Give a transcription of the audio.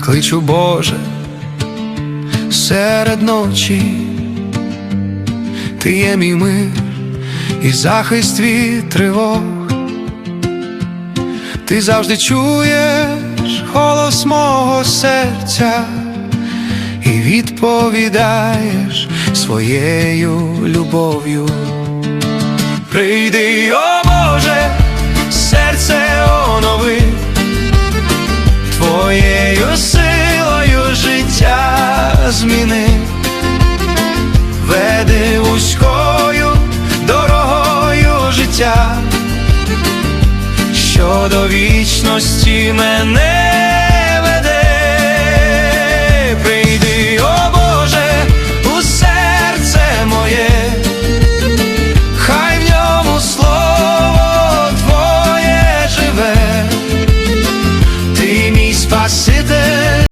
кличу Боже серед ночі, ти є мій мир і захист від тривог. Ти завжди чуєш голос мого серця і відповідаєш своєю любов'ю. Прийди, зміни, веди вузькою дорогою життя, що до вічності мене веде, прийди, о Боже, у серце моє, хай в ньому слово твоє живе, ти мій спаситель.